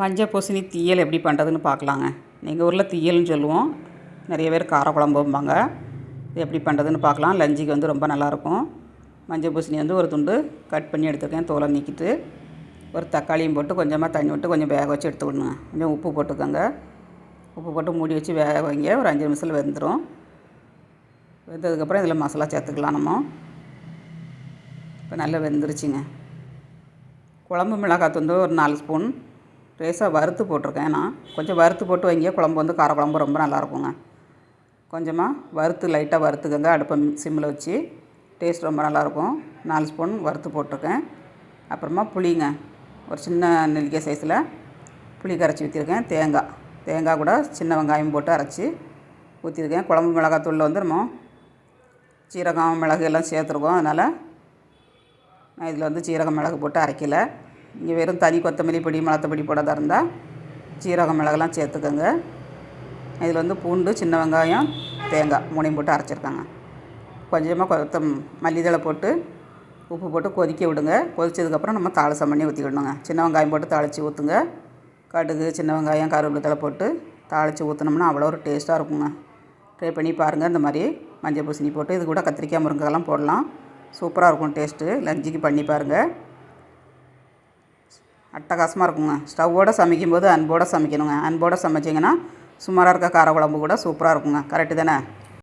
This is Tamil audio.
மஞ்சள் பூசணி தீயல் எப்படி பண்ணுறதுன்னு பார்க்கலாங்க. எங்கள் ஊரில் தீயல்னு சொல்லுவோம். நிறைய பேர் காரக்குழம்பும்பாங்க இது எப்படி பண்ணுறதுன்னு பார்க்கலாம். லஞ்சுக்கு வந்து ரொம்ப நல்லாயிருக்கும். மஞ்சள் பூசணி வந்து ஒரு துண்டு கட் பண்ணி எடுத்துருக்கேன். தோலை நீக்கிட்டு ஒரு தக்காளியும் போட்டு கொஞ்சமாக தண்ணி விட்டு கொஞ்சம் வேக வச்சு எடுத்துக்கணுங்க. கொஞ்சம் உப்பு போட்டுக்கோங்க. உப்பு போட்டு மூடி வச்சு வேக வைங்க. ஒரு அஞ்சு நிமிஷத்தில் வெந்துடும் வெந்ததுக்கப்புறம் இதில் மசாலா சேர்த்துக்கலாம் நம்ம. இப்போ நல்லா வெந்துருச்சுங்க. குழம்பு மிளகாய் வந்து ஒரு நாலு ஸ்பூன். லேசாக வறுத்து போட்டிருக்கேன். நான் கொஞ்சம் வறுத்து போட்டு வைங்க. குழம்பு வந்து காரக்குழம்பு ரொம்ப நல்லாயிருக்குங்க. கொஞ்சமாக வறுத்து லைட்டாக வறுத்துக்கங்க. அடுப்பை சிம்மில் வச்சு டேஸ்ட் ரொம்ப நல்லாயிருக்கும். நாலு ஸ்பூன் வறுத்து போட்டிருக்கேன். அப்புறமா புளிங்க. ஒரு சின்ன நெல்லிக்காய் சைஸில் புளி கரைச்சி ஊற்றிருக்கேன் தேங்காய். தேங்காய் கூட சின்ன வெங்காயம் போட்டு அரைச்சி ஊற்றிருக்கேன் குழம்பு மிளகாத்தூளில் வந்து நம்ம சீரகம் மிளகு எல்லாம் சேர்த்துருக்கோம். அதனால் நான் இதில் வந்து சீரகம் மிளகு போட்டு அரைக்கலை. இங்கே வெறும் தனி கொத்தமல்லி பொடி மிளத்தப்பொடி போடாத இருந்தால் சீரகம் மிளகெல்லாம் சேர்த்துக்கோங்க. இதில் வந்து பூண்டு சின்ன வெங்காயம் தேங்காய் மூணையும் போட்டு அரைச்சிருக்காங்க. கொஞ்சமாக கொத்தம் மல்லித்தழை போட்டு உப்பு போட்டு கொதிக்க விடுங்க. கொதிச்சதுக்கப்புறம் நம்ம தாளிசம் பண்ணி ஊற்றிக்கிடணுங்க சின்ன வெங்காயம் போட்டு தாளித்து ஊற்றுங்க கடுகு சின்ன வெங்காயம் கருவேப்பிலை போட்டு தாளித்து ஊற்றினோம்னா அவ்வளோ ஒரு டேஸ்ட்டாக இருக்குங்க. ட்ரை பண்ணி பாருங்கள் இந்த மாதிரி மஞ்சள் பூசணி போட்டு இது கூட கத்திரிக்காய் முருங்கைலாம் போடலாம். சூப்பராக இருக்கும் டேஸ்ட்டு லஞ்சுக்கு பண்ணி பாருங்கள் அட்டகாசமாக இருக்குங்க. ஸ்டவ்வோடு சமைக்கும்போது அன்போடு சமைக்கணுங்க. அன்போடு சமைச்சிங்கன்னா சுமாராக இருக்க கார குழம்பு கூட சூப்பராக இருக்குங்க. கரெக்டு தானே?